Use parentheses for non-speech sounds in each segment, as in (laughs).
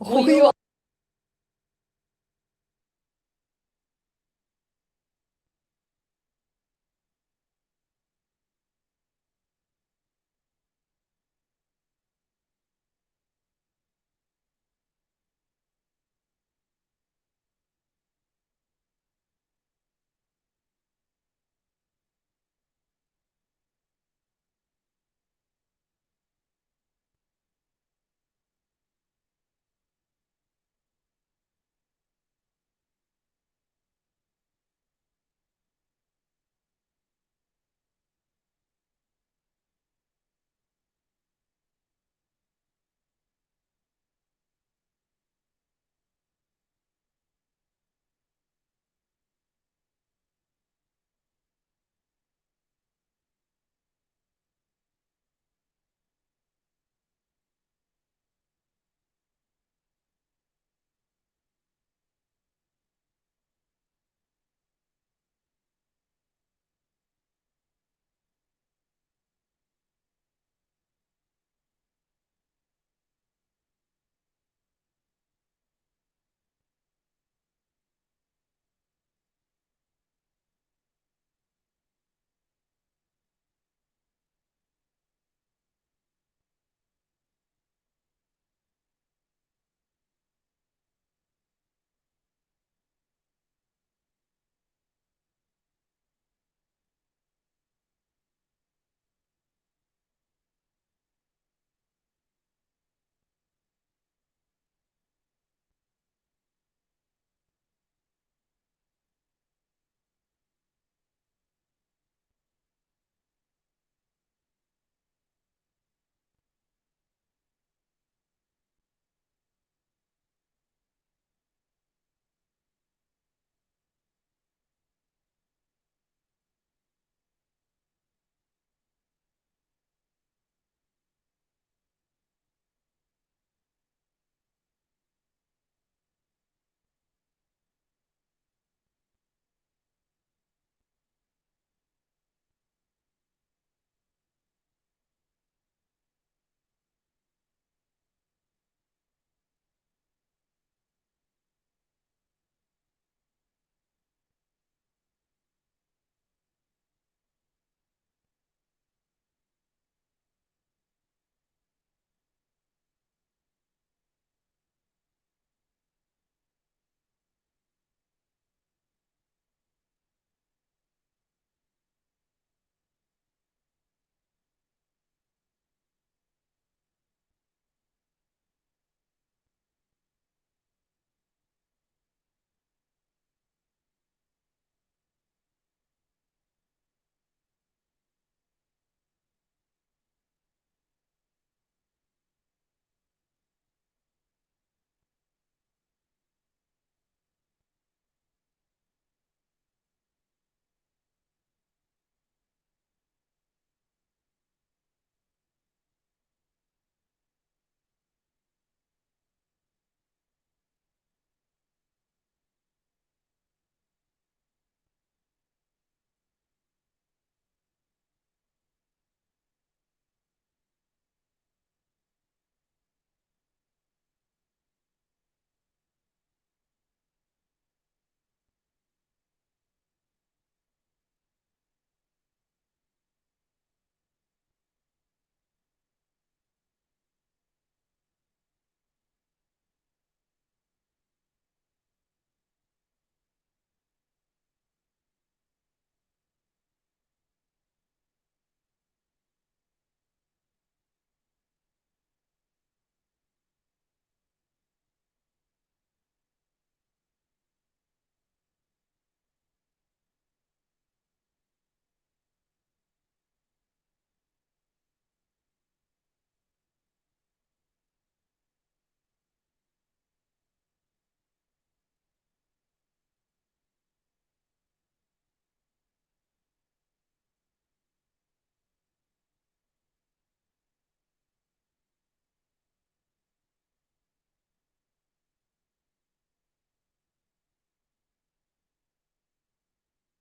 어이와 (laughs)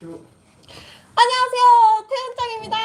안녕하세요. 태연짱입니다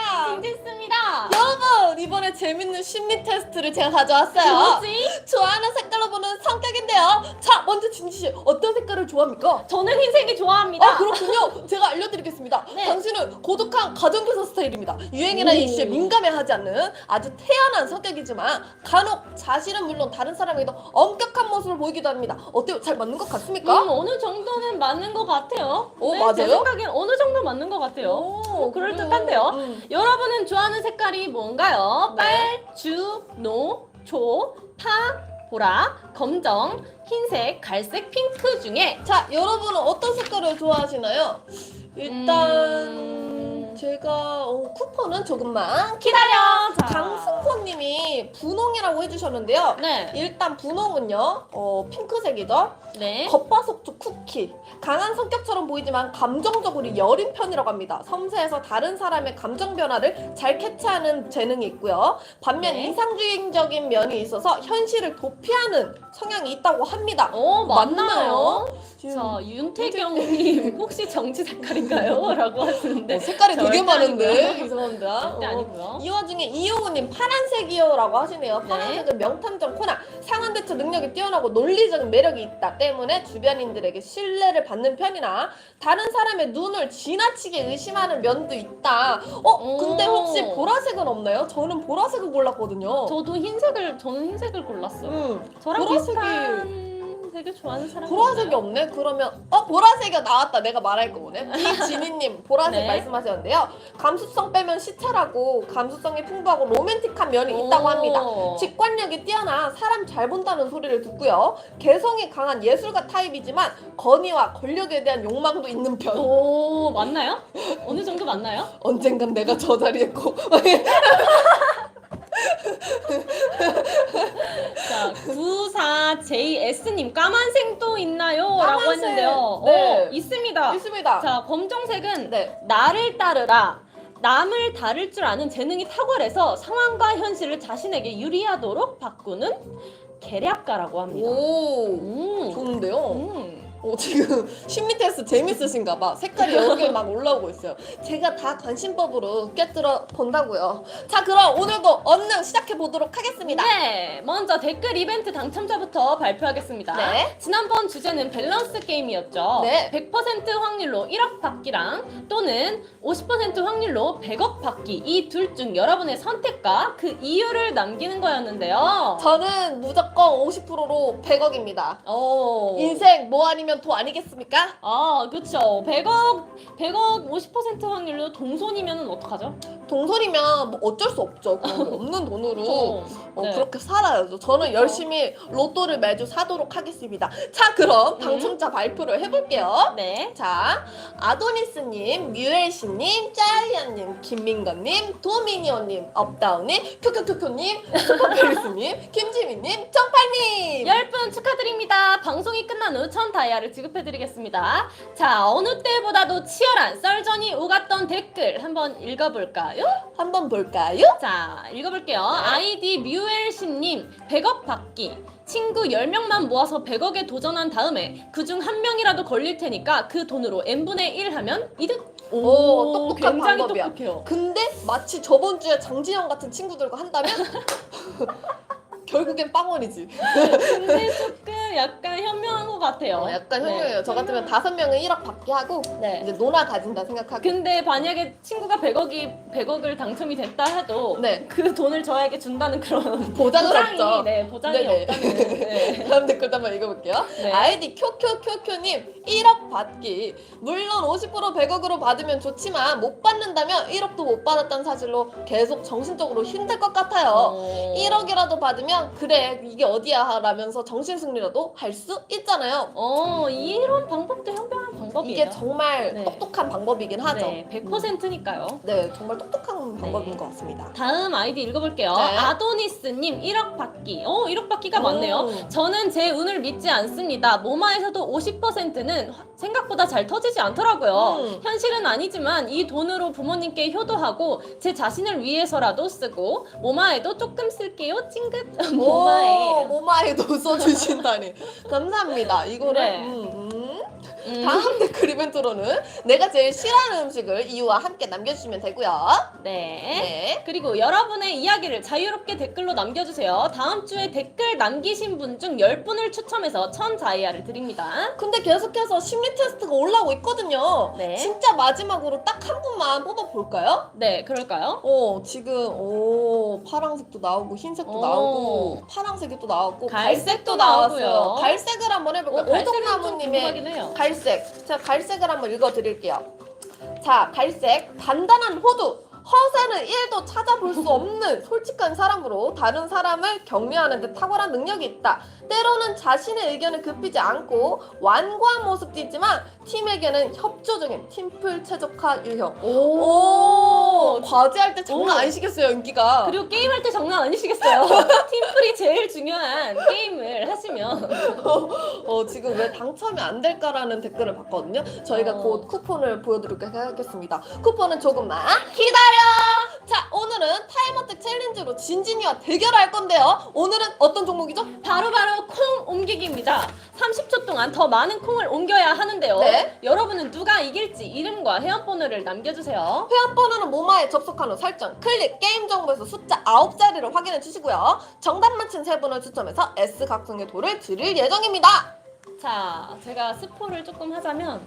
이번에 재밌는 심리 테스트를 제가 가져왔어요. 뭐지? 좋아하는 색깔로 보는 성격인데요. 자, 먼저 진지 씨 어떤 색깔을 좋아합니까? 저는 흰색이 좋아합니다. 아 그렇군요. 제가 알려드리겠습니다. 네. 당신은 고독한 가정교사 스타일입니다. 유행이나 오. 이슈에 민감해하지 않는 아주 태연한 성격이지만 간혹 자신은 물론 다른 사람에게도 엄격한 모습을 보이기도 합니다. 어때요? 잘 맞는 것 같습니까? 음, 어느 정도는 맞는 것 같아요. 오, 네, 맞아요? 제 생각엔 어느 맞는 것 같아요. 오, 그럴 그래요. 듯한데요. 음. 여러분은 좋아하는 색깔이 뭔가요? 네. 빨, 주, 노, 초, 파, 보라, 검정, 흰색, 갈색, 핑크 중에 자, 여러분은 어떤 색깔을 좋아하시나요? 일단 음. 제가 어, 쿠폰은 조금만 기다려. 자. 강승포님이 분홍이라고 해주셨는데요. 네. 일단 분홍은요, 어, 핑크색이죠. 네. 겉바속촉 쿠키. 강한 성격처럼 보이지만 감정적으로 여린 편이라고 합니다. 섬세해서 다른 사람의 감정 변화를 잘 캐치하는 재능이 있고요. 반면 네. 이상주의적인 면이 있어서 현실을 도피하는 성향이 있다고 합니다. 어, 맞나요? 지금 자, 윤태경님 혹시 정치 색깔인가요? (laughs) 라고 하시는데 어, 색깔이 되게 많은데. (laughs) 이상합니다. 절대 어. 아니고요. 이 와중에 이호우님 파란색이요라고 하시네요. 네. 파란색은 명탐정 코난 상한대처 능력이 뛰어나고 논리적인 매력이 있다 때문에 주변인들에게 신뢰를 받는 편이나 다른 사람의 눈을 지나치게 의심하는 면도 있다. 어 근데 오. 혹시 보라색은 없나요? 저는 보라색을 골랐거든요. 저도 흰색을 저는 흰색을 골랐어요. 음, 저랑 보라색이- 비슷한 색을 좋아하는 사람 보라색이 없네? 그러면 어 보라색이 나왔다 내가 말할 거 보네 이진희님 보라색 네. 말씀하셨는데요 감수성 빼면 시찰하고 감수성이 풍부하고 로맨틱한 면이 있다고 합니다 직관력이 뛰어나 사람 잘 본다는 소리를 듣고요. 개성이 강한 예술가 타입이지만 건의와 권력에 대한 욕망도 있는 편. 오 맞나요? 어느 정도 맞나요? 언젠간 내가 저 자리에 고 (laughs) 94JS님 까만색도 있나요? 라고 까만색. 했는데요. 네. 어, 있습니다. 있습니다. 자 검정색은 네. 나를 따르라. 남을 다룰 줄 아는 재능이 탁월해서 상황과 현실을 자신에게 유리하도록 바꾸는 계략가라고 합니다. 오. 음. 좋은데요. 음. 어, 지금 심리 테스트 재밌으신가 봐. 색깔이 여러 개 막 올라오고 있어요. 제가 다 관심법으로 꿰뚫어 본다고요. 자, 그럼 오늘도 얼른 시작해 보도록 하겠습니다. 네, 먼저 댓글 이벤트 당첨자부터 발표하겠습니다. 네. 지난번 주제는 밸런스 게임이었죠. 네. 100% 확률로 1억 받기랑 또는 50% 확률로 100억 받기 이 둘 중 여러분의 선택과 그 이유를 남기는 거였는데요. 저는 무조건 50%로 100억입니다. 오. 인생 뭐 아니면 도 아니겠습니까? 아, 그쵸. 100억, 100억 50% 확률로 동손이면 어떡하죠? 동설이면 뭐 어쩔 수 없죠. 없는 (laughs) 돈으로 어, 어, 네. 그렇게 살아야죠. 저는 열심히 로또를 매주 사도록 하겠습니다. 자, 그럼 당첨자 발표를 해볼게요. 네. 자, 아도니스님, 뮤엘씨님, 짜이언님, 김민건님, 도미니언님, 업다운님, 큐큐큐큐님, 슈퍼페리스님, (laughs) 김지민님, 정팔님. 10분 축하드립니다. 방송이 끝난 후 천 다이아를 지급해드리겠습니다. 자, 어느 때보다도 치열한 썰전이 오갔던 댓글 한번 읽어볼까요? 한번 볼까요? 자, 읽어볼게요. 아이디 뮤엘씨님, 100억 받기. 친구 10명만 모아서 100억에 도전한 다음에 그중 한 명이라도 걸릴 테니까 그 돈으로 n분의 1 하면 이득. 오, 똑똑한 굉장히 방법이야. 똑똑해요. 근데 마치 저번 주에 장지영 같은 친구들과 한다면 (laughs) 결국엔 빵원이지. 근데 조금 약간 현명한 것 같아요. 어, 약간 네. 현명해요. 저 같으면 다섯 명은 1억 받게 하고 네. 이제 노나 가진다 생각하고. 근데 만약에 친구가 100억이 100억을 당첨이 됐다 해도 네. 그 돈을 저에게 준다는 그런 보장이 없죠. 네 보장이 네네. 없다는 네. (laughs) 다음 댓글도 한번 읽어볼게요. 네. 아이디 쿄쿄쿄쿄님 1억 받기. 물론 50% 100억으로 받으면 좋지만 못 받는다면 1억도 못 받았다는 사실로 계속 정신적으로 힘들 것 같아요. 어. 1억이라도 받으면 그래 이게 어디야 라면서 정신 승리라도 할 수 있잖아요. 어 이런 방법도 현명한 방법이에요. 이게 정말 네. 똑똑한 방법이긴 하죠. 네, 100%니까요. 네, 정말 똑똑한 네. 방법인 것 같습니다. 다음 아이디 읽어볼게요. 네. 아도니스님 1억 받기. 어 1억 받기가 많네요. 오. 저는 제 운을 믿지 않습니다. 모마에서도 50%는 생각보다 잘 터지지 않더라고요. 음. 현실은 아니지만 이 돈으로 부모님께 효도하고 제 자신을 위해서라도 쓰고 모마에도 조금 쓸게요. 찡긋 오, (laughs) 모마에. 모마에도 (laughs) 써주신다니 감사합니다. 이거를 네. 음, 음. 음. 다음 (laughs) 댓글 이벤트로는 내가 제일 싫어하는 음식을 이유와 함께 남겨주시면 되고요. 네. 네. 그리고 여러분의 이야기를 자유롭게 댓글로 남겨주세요. 다음 주에 댓글 남기신 분 중 10분을 추첨해서 천 다이아를 드립니다. 근데 계속해서 심리 테스트가 올라오고 있거든요. 네. 진짜 마지막으로 딱 한 분만 뽑아볼까요? 네, 그럴까요? 어, 지금, 오, 파란색도 나오고, 흰색도 오. 나오고, 파란색이 또 나왔고, 갈색도 갈색도 나오고요. 나왔어요. 갈색을 한번 해볼까요? 어, 갈색은 좀 오동나무님의. 갈색. 제가 갈색을 한번 읽어드릴게요. 자, 갈색. 단단한 호두. 허세는 1도 찾아볼 수 없는 솔직한 사람으로 다른 사람을 격려하는 데 탁월한 능력이 있다. 때로는 자신의 의견을 굽히지 않고 완고한 모습도 있지만 팀에게는 협조적인 팀플 최적화 유형. 오, 과제할 때 장난 오. 아니시겠어요, 인기가. 그리고 게임할 때 장난 아니시겠어요. (laughs) 팀플이 제일 중요한 게임을 (laughs) 어, 지금 왜 당첨이 안 될까라는 댓글을 봤거든요. 저희가 어. 곧 쿠폰을 보여드리도록 하겠습니다. 쿠폰은 조금만 기다려! 자, 오늘은 타임어택 챌린지로 진진이와 대결할 건데요. 오늘은 어떤 종목이죠? 바로바로 콩 옮기기입니다. 30초 동안 더 많은 콩을 옮겨야 하는데요. 네. 여러분은 누가 이길지 이름과 회원번호를 남겨주세요. 회원번호는 모마에 접속한 후 설정, 클릭, 게임 정보에서 숫자 9자리를 확인해 주시고요. 정답 맞힌 세 분을 추첨해서 S 각성의 돌을 드릴 예정입니다. 자, 제가 스포를 조금 하자면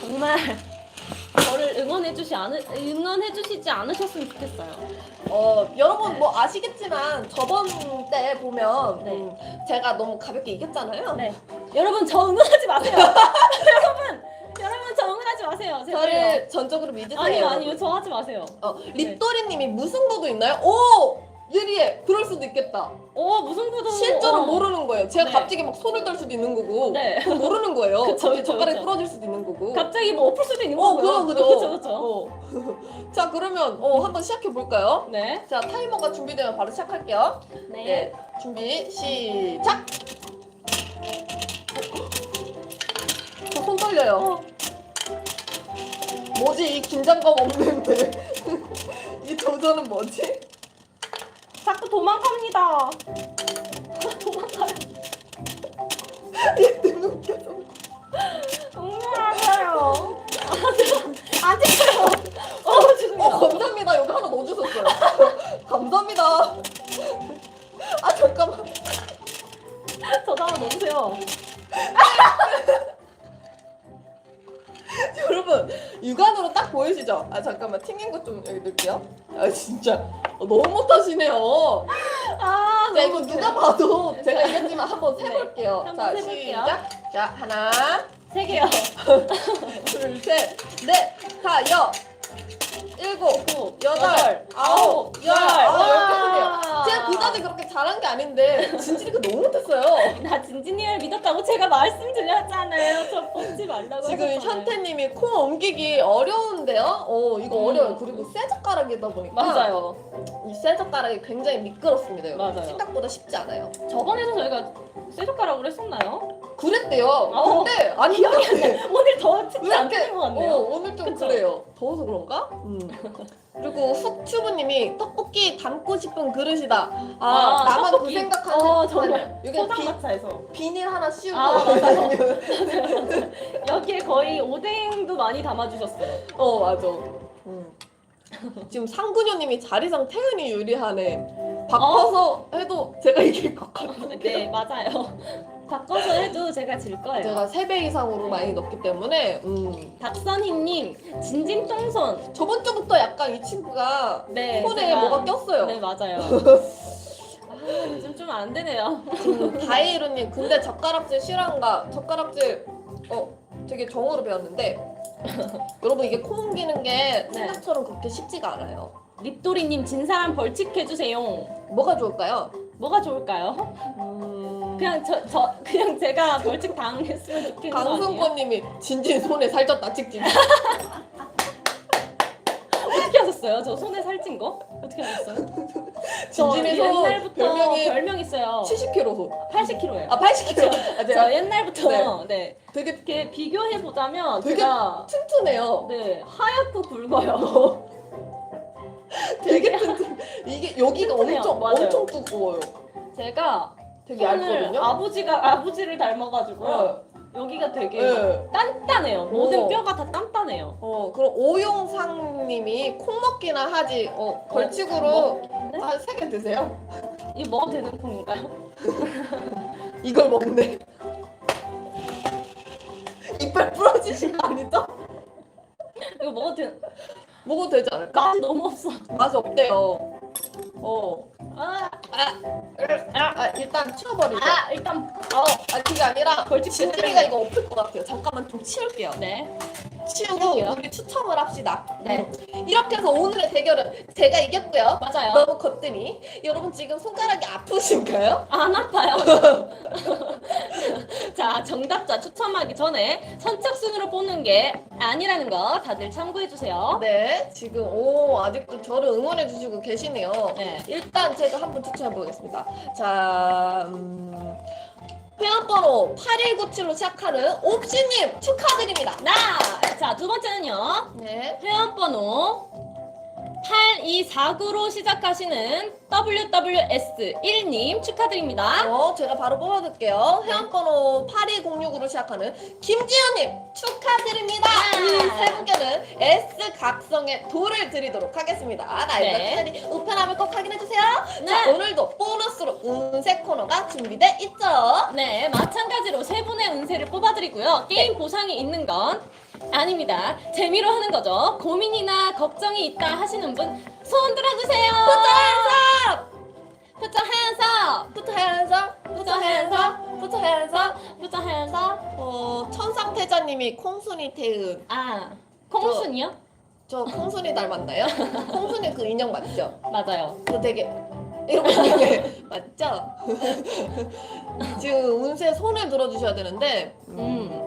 정말 (laughs) 저를 응원해 주시 않으 응원해 주시지 않으셨으면 좋겠어요. 어, 여러분 뭐 아시겠지만 저번 때 보면 네. 음, 제가 너무 가볍게 이겼잖아요. 네. 여러분 저 응원하지 마세요. (laughs) 여러분 여러분 저 응원하지 마세요. 제발요. 저를 전적으로 믿으세요. 아니요. 아니요 저 하지 마세요. 어, 립도리님이 무승부도 있나요? 오! 예리해. 그럴 수도 있겠다. 오 무슨 구도 실제로 어. 모르는 거예요. 제가 네. 갑자기 막 손을 들 수도 있는 거고. 네. 그건 모르는 거예요. (laughs) 그쵸, 갑자기 그쵸, 젓가락이 그쵸. 부러질 수도 있는 거고. 갑자기 뭐 엎을 수도 있는 어, 거고요. 그죠, 그죠. 그죠, 그죠. 어. (laughs) 자, 그러면 어, 한번 시작해 볼까요? 네. 자, 타이머가 준비되면 바로 시작할게요. 네. 네. 준비, 시작! 저 손 떨려요. 어, 뭐지? 이 긴장감 없는데. (laughs) 이 도전은 뭐지? 자꾸 도망갑니다. 얘 때문에 웃겨서. 응원하세요. 안 찍혀요. 어 죄송해요. 어, 감사합니다. 여기 하나 넣어주셨어요. 감사합니다. 아, 잠깐만. 저도 한번 넣어주세요. 여러분, 육안으로 딱 보이시죠? 아, 잠깐만. 튕긴 것좀 여기 넣을게요. 아, 진짜. 어, 너무 못하시네요. 아 자, 이거 누가 봐도 제가 이겼지만 한번 세볼게요. 네, 한번 자, 세볼게요. 시작. 자, 하나, 세 개요. (laughs) 둘, 셋, 넷, 다, 여, 일곱, 구, 여덟, 아홉, 열. 아, 이렇게 하네요. 와. 제가 그다지 그렇게 잘한 게 아닌데 진진이가 너무 못했어요. (laughs) 나 진진이를 믿었다고 제가 말씀드렸잖아요. 저 뽑지 말라고. 지금 하셨잖아요. 현태님이 콩 옮기기 어려운데요? 어 이거 음. 어려워요. 그리고 새 젓가락이다 보니까 맞아요. 이새 젓가락이 굉장히 미끄럽습니다. 여러분. 맞아요. 생각보다 쉽지 않아요. 저번에도 저희가 쇠 젓가락으로 했었나요? 그랬대요. 어. 근데 안 기억해. 오늘 더왜 않게 이렇게? 된것 같네요. 어 오늘 좀 그쵸? 그래요. 더워서 그런가? 음. 그리고 훅튜브님이 떡볶이 담고 싶은 그릇이다. 아, 아, 나만 떡볶이. 그 생각하는. 어, 정말. 이게 비, 포장마차에서 비 닐 하나 씌우고 아, 맞아요. (laughs) 여기에 거의 오뎅도 많이 담아주셨어요. 어 맞아. 음. 지금 상근효님이 자리상 태은이 유리하네. 바꿔서 해도 제가 이길 것 같아요. 네 맞아요. 바꿔서 해도 제가 질 거예요. 제가 3배 이상으로 많이 넣기 때문에 음. 박선희님 진진똥손. 저번 주부터 약간 이 친구가 네. 손에 제가- 뭐가 꼈어요. 네 맞아요. (laughs) 아 요즘 좀 안 되네요. 음, 다이루님 근데 젓가락질 실한가? 젓가락질 어 되게 정으로 배웠는데 (laughs) 여러분 이게 코 옮기는 게 네. 생각처럼 그렇게 쉽지가 않아요. 립도리님 진 사람 벌칙 해주세요. 뭐가 좋을까요? 뭐가 좋을까요? 음... 그냥 저, 저 그냥 제가 벌칙 당했으면 좋겠는 거 아니에요? 강승권님이 진진 손에 살쪘다 찍찍. (laughs) 어떻게 하셨어요? 저 손에 살찐 거? 어떻게 하셨어요? (laughs) 저 진진이 손 옛날부터 별명이 별명 있어요. 70kg 손. 80kg예요. 아 80kg. 아저 제가 옛날부터 네. 되게 이렇게 비교해 보자면 되게 제가 튼튼해요. 네 하얗고 굵어요. (laughs) 되게 튼튼. 이게 여기가 튼튼해요. 엄청 맞아요. 엄청 두꺼워요. 제가 되게 얇거든요. 아버지가 아버지를 닮아가지고요. 어. 여기가 되게 네. 단단해요. 모든 오. 뼈가 다 단단해요. 어 그럼 오용상님이 콩 먹기나 하지 어 벌칙으로 네? 한 세 개 드세요. 이거 먹어도 되는 콩인가요? (laughs) 이걸 먹네. 이빨 부러지신 거 아니죠? 이거 먹어도 되는 먹어도 되지 않을까? 맛이 너무 없어. 맛이 없대요. 어. 아, 아 일단 치워버리죠. 아 일단 어, 아 그게 아니라 벌칙 진진이가 이거 엎을 것 같아요. 잠깐만 좀 치울게요. 네. 치우고. 우리 추첨을 합시다. 네. 이렇게 해서 오늘의 대결은 제가 이겼고요. 맞아요. 너무 겉더니 여러분 지금 손가락이 아프신가요? 안 아파요. (laughs) 자, 정답자 추첨하기 전에 선착순으로 뽑는 게 아니라는 거 다들 참고해 주세요. 네, 지금 오 아직도 저를 응원해 주시고 계시네요. 네. 일단 제가 한번 추천해 보겠습니다. 자, 음, 회원번호 8197로 시작하는 옵시님 축하드립니다. 나! 자, 두 번째는요. 네, 회원번호 8249로 시작하시는 WWS1님 축하드립니다. 어, 제가 바로 뽑아둘게요. 회원번호 8206으로 시작하는 김지현님 축하드립니다. 네. 이세 분께는 S 각성의 돌을 드리도록 하겠습니다. 나이가 네. 네. 우편함을 꼭 확인해 주세요. 네. 자, 오늘도 보너스로 운세 코너가 준비돼 있죠. 네, 마찬가지로 세 분의 운세를 뽑아드리고요. 게임 보상이 있는 건 아닙니다. 재미로 하는 거죠. 고민이나 걱정이 있다 하시는 분 손 들어주세요. Put Put your hands up. Put your hands up, hands up. Put your hands up. 어, 천상태자님이 콩순이 태은. 아, 콩순이요? 저 콩순이 닮았나요? (laughs) 콩순이 그 인형 맞죠? 맞아요. 그 되게 이렇게 되게 (laughs) 맞죠? 지금 운세 손을 들어주셔야 되는데 음.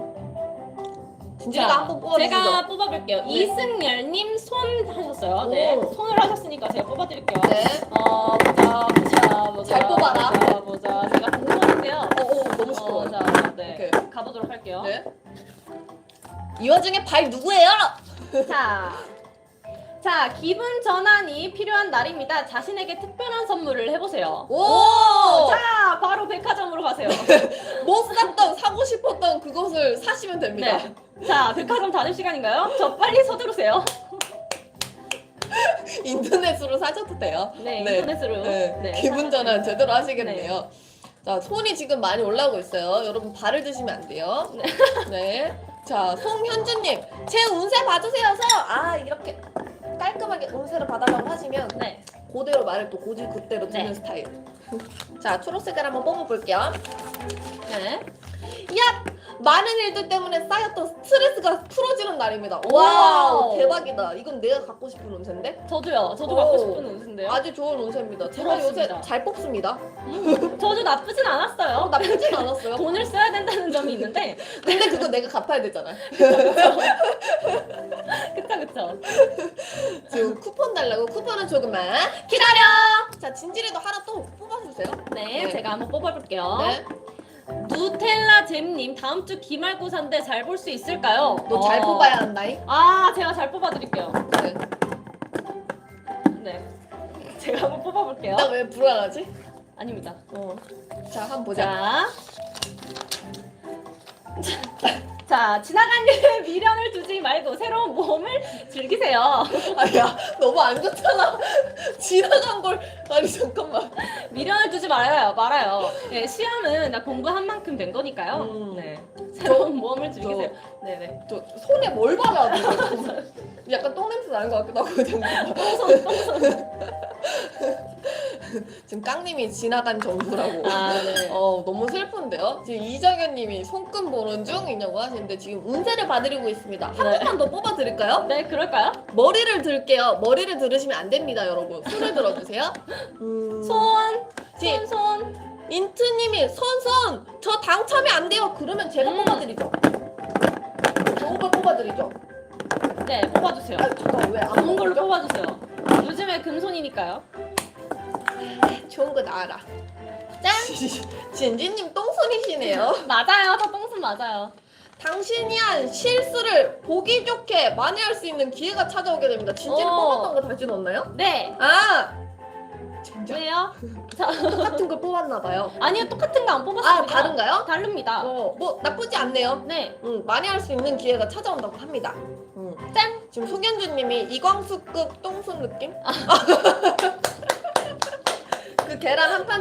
진지가 자, 한번 뽑아주시죠. 제가 뽑아볼게요. 네. 이승열님 손 하셨어요. 네, 오. 손을 하셨으니까 제가 뽑아드릴게요. 네. 어, 보자, 보자, 보자. 잘 뽑아라. 보자, 보자. 제가 공손인데요. 어, 어, 너무 시끄러워. 어, 자, 네. 오케이. 가보도록 할게요. 네. 이 와중에 발 누구예요? 자, 자 기분 전환이 필요한 날입니다. 자신에게 특별한 선물을 해보세요. 오! 자, 바로 백화점으로 가세요. (laughs) 못 샀던 사고 싶었던 그것을 사시면 됩니다. 네. 자, 백화점 닫을 시간인가요? 저 빨리 서두르세요. (laughs) 인터넷으로 사셔도 돼요. 네, 네. 인터넷으로. 네, 네, 기분 사- 전환 제대로 하시겠네요. 자, 손이 지금 많이 올라오고 있어요. 여러분 발을 드시면 안 돼요. 네. 자, 송현주님, 제 운세 봐주세요. 서 아, 이렇게 깔끔하게 운세를 봐달라고 하시면 네. 그대로 말을 또 고질 그대로 듣는 네. 스타일. (laughs) 자, 초록색을 한번 뽑아볼게요. 네. 야! 많은 일들 때문에 쌓였던 스트레스가 풀어지는 날입니다. 와우. 와우, 대박이다. 이건 내가 갖고 싶은 운세인데? 저도요. 저도 오. 갖고 싶은 운세인데요. 아주 좋은 운세입니다. 제가 부럽습니다. 요새 잘 뽑습니다. 음, 저도 나쁘진 않았어요. 어, 나쁘진 않았어요. 돈을 써야 된다는 점이 있는데, 근데 그거 내가 갚아야 되잖아. (laughs) 그쵸 그쵸. 지금 쿠폰 달라고 쿠폰은 조금만 기다려. 자 진질이도 하나 또 뽑아주세요. 네, 네. 제가 한번 뽑아볼게요. 네. 누텔라 잼님 다음 주 기말고사인데 잘 볼 수 있을까요? 너 잘 어. 뽑아야 한다잉. 아, 제가 잘 뽑아드릴게요. 네. 네, 제가 한번 뽑아볼게요. 나 왜 불안하지? 아닙니다. 어. 자 한번 보자. 자. (laughs) 자, 지나간 일에 (laughs) 미련을 두지 말고 새로운 모험을 즐기세요. 아야 너무 안 좋잖아. (laughs) 지나간 걸 아니 잠깐만. 미련을 두지 말아요, 말아요. 네, 시험은 나 공부한 만큼 된 거니까요. 음. 네, 새로운 모험을 즐기세요. 저- 네, 네. 저 손에 뭘 발라? 지금? (laughs) 약간 똥 냄새 나는 것 같기도 하고 잠깐만. 똥손, 똥손. (laughs) 지금 깡님이 지나간 정수라고. 아, 네. (laughs) 어 너무 슬픈데요. 지금 이정현님이 손금 보는 중이냐고 하시는데 지금 운세를 봐드리고 있습니다. 한 네. 번만 더 뽑아드릴까요? 네, 그럴까요? 머리를 들게요. 머리를 들으시면 안 됩니다, 여러분. 손을 들어주세요. (laughs) 음, 손, 지- 손, 손. 인트님이 손손 저 당첨이 안 돼요. 그러면 제가 음. 뽑아드리죠. 좋은 걸 뽑아드리죠. 네, 뽑아주세요. 아 잠깐 왜 안 좋은 걸로? 뽑아주세요. 요즘에 금손이니까요. 좋은 거 나와라. 짠. (laughs) 진지님 똥손이시네요. (laughs) 맞아요, 저 똥손 맞아요. 당신이 한 실수를 보기 좋게 많이 할수 있는 기회가 찾아오게 됩니다. 진지를 어. 뽑았던 거 다시 넣었나요? 네, 아 젠장. 왜요? (laughs) 자, 똑같은 걸 뽑았나 봐요. 아니요 똑같은 거 안 뽑았습니다. 아 다른가요? 다릅니다. 어, 뭐 나쁘지 않네요. 네. 음, 많이 할수 있는 기회가 찾아온다고 합니다. 음. 짠! 지금 송현주님이 이광수급 똥손 느낌?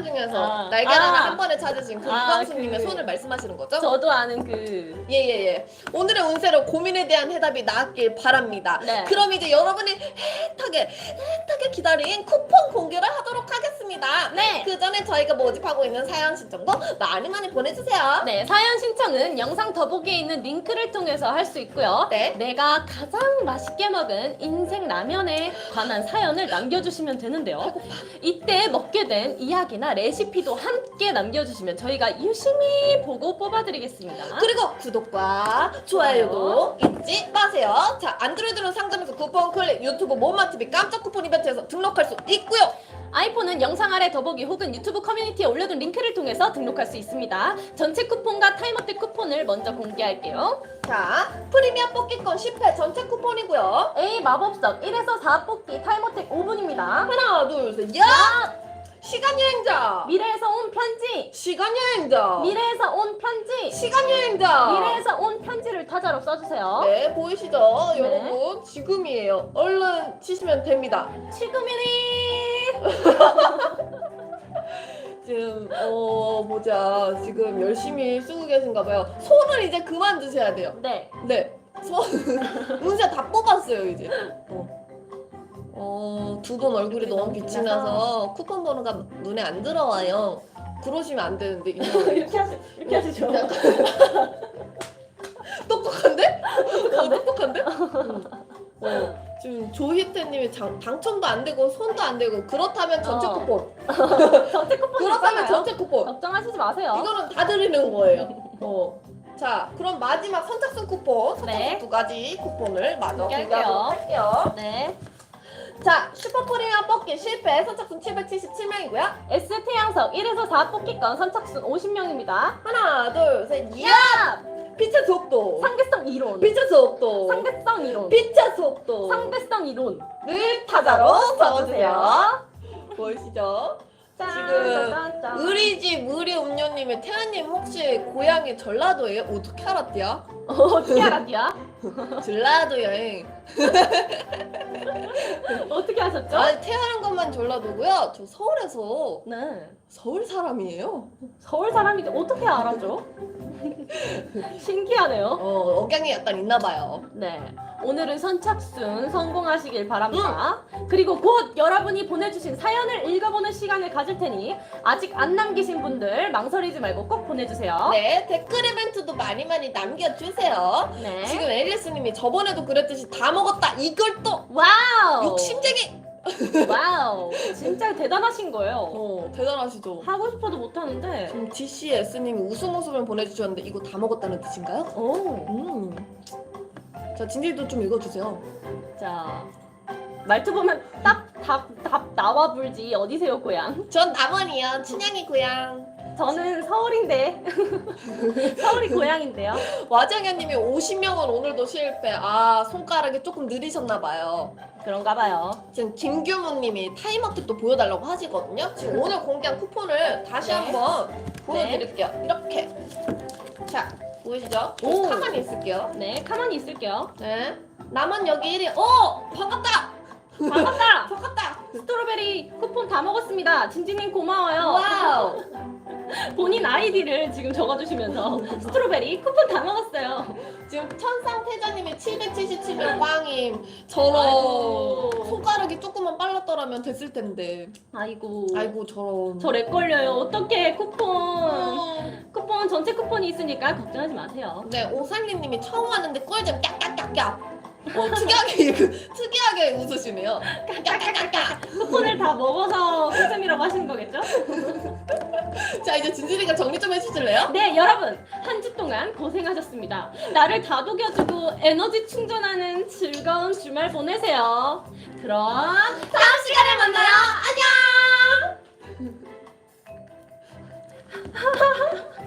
판 중에서 아. 날계란을 아. 한 번에 찾으신 그 아, 그- 손을 말씀하시는 거죠? 저도 아는 그 예예예. 오늘의 운세로 고민에 대한 해답이 나왔길 바랍니다. 네. 그럼 이제 여러분이 애타게 애타게 기다린 쿠폰 공개를 하도록 하겠습니다. 네. 그 전에 저희가 모집하고 있는 사연 신청도 많이 많이 보내주세요. 네, 사연 신청은 영상 더보기에 있는 링크를 통해서 할 수 있고요. 네. 내가 가장 맛있게 먹은 인생 라면에 관한 사연을 남겨주시면 되는데요. 이때 먹게 된 이야기나 레시피도 함께 남겨주시면 저희가 유심히 보고 뽑아드리겠습니다. 그리고 구독과 좋아요도 잊지 마세요. 자, 안드로이드로 상점에서 쿠폰 클릭, 유튜브 몸마TV 깜짝 쿠폰 이벤트에서 등록할 수 있고요. 아이폰은 영상 아래 더보기 혹은 유튜브 커뮤니티에 올려둔 링크를 통해서 등록할 수 있습니다. 전체 쿠폰과 타임어택 쿠폰을 먼저 공개할게요. 자, 프리미엄 뽑기권 10회 전체 쿠폰이고요. A 마법석 1에서 4 뽑기 타임어택 5분입니다. 하나, 둘, 셋, 야! 시간 여행자! 미래에서 온 편지. 시간 여행자! 미래에서 온 편지. 시간 여행자! 미래에서 온 편지를 타자로 써주세요. 네, 보이시죠? 네. 여러분, 지금이에요. 얼른 치시면 됩니다. 지금이니. (laughs) 지금, 어, 보자. 지금 열심히 쓰고 계신가 봐요. 손을 이제 그만 드셔야 돼요. 네. 네. 손, 운세 (laughs) 다 뽑았어요, 이제. 어. 어, 두분 얼굴이 너무 빛이 나서 쿠폰 번호가 눈에 안 들어와요. 그러시면 안 되는데. (laughs) 이렇게 하시 이렇게 하시죠. (laughs) 똑똑한데? 어, 똑똑한데? 응. (laughs) 어, 지금 조희태님이 장- 당첨도 안 되고 손도 안 되고 그렇다면 전체 어. 쿠폰. 전체 쿠폰 그렇다면 있잖아요. 전체 쿠폰. 걱정하시지 마세요. 이거는 다 드리는 거예요. 어. 자, 그럼 마지막 선착순 쿠폰, 선착순 네. 두 가지 쿠폰을 마저. 공개하도록 할게요. 네. 자, 슈퍼 프리미엄 뽑기 실패 선착순 777명이고요. S 태양석 1에서 4 뽑기권 선착순 50명입니다. 하나, 둘, 셋, 야! 야! 빛의 수업도. 상대성 이론. 빛의 수업도. 상대성 이론. 빛의 수업도. 상대성 이론. 늘 타자로 써주세요. 보이시죠? 짠, 지금 집 우리 음료님의 태아님 혹시 고향이 전라도예요? 어떻게 알았대요? (laughs) 어떻게 알았디야? (laughs) 전라도 여행. (laughs) 어떻게 하셨죠? 아니 태어난 것만 전라도고요. 저 서울에서 네. 서울 사람이에요. 서울 사람인데 어떻게 알았죠? (laughs) 신기하네요. 어 억양이 약간 있나 봐요. 네. 오늘은 선착순 성공하시길 바랍니다. 그리고 곧 여러분이 보내주신 사연을 읽어보는 시간을 가질 테니 아직 안 남기신 분들 망설이지 말고 꼭 보내주세요. 네 댓글 이벤트도 많이 많이 남겨주세요. 네. 지금 앨리스님이 저번에도 그랬듯이 다 먹었다. 이걸 또 와우. 욕심쟁이. 와우. (laughs) 진짜 대단하신 거예요. 어 대단하시죠. 하고 싶어도 못 하는데. 지금 DCS님이 웃음 웃음을 보내주셨는데 이거 다 먹었다는 뜻인가요? 오. 음. 자 진실도 좀 읽어주세요. 자. 말투 보면 딱답답 나와 불지 어디세요 고향? 전 남원이요. 춘향이 고향. 저는 서울인데 (laughs) 서울이 고향인데요. 와장현님이 50명은 오늘도 실패. 아 손가락이 조금 느리셨나 봐요. 그런가 봐요. 지금 김규무님이 타임어택도 보여달라고 하시거든요. 지금 오늘 공개한 쿠폰을 다시 네. 한번 보여드릴게요. 이렇게. 자 보이시죠? 오. 가만히 있을게요. 네, 가만히 있을게요. 네. 남원 여기 1위. 어 반갑다. 반갑다. 반갑다. 스트로베리 쿠폰 다 먹었습니다. 진진님 고마워요. 와우. (laughs) 본인 아이디를 지금 적어주시면서 스트로베리 쿠폰 다 먹었어요. 지금 천상 태자님이 777명 꽝임. 저런 아이고. 손가락이 조금만 빨랐더라면 됐을 텐데. 아이고. 아이고 저런. 저 렉 걸려요. 어떡해 쿠폰. 음. 쿠폰 전체 쿠폰이 있으니까 걱정하지 마세요. 네 오살리님이 처음 왔는데 꿀잼 깍깍깍깍. 어 특이하게 그 특이하게 웃으시네요. 깍깍깍깍. 쿠폰을 다 먹어서 꿀잼이라고 하시는 거겠죠? 자 이제 진진이가 정리 좀 해주실래요? 네, 여러분 한 주 동안 고생하셨습니다. 나를 다독여주고 에너지 충전하는 즐거운 주말 보내세요. 그럼 다음 시간에 만나요. 안녕. (laughs)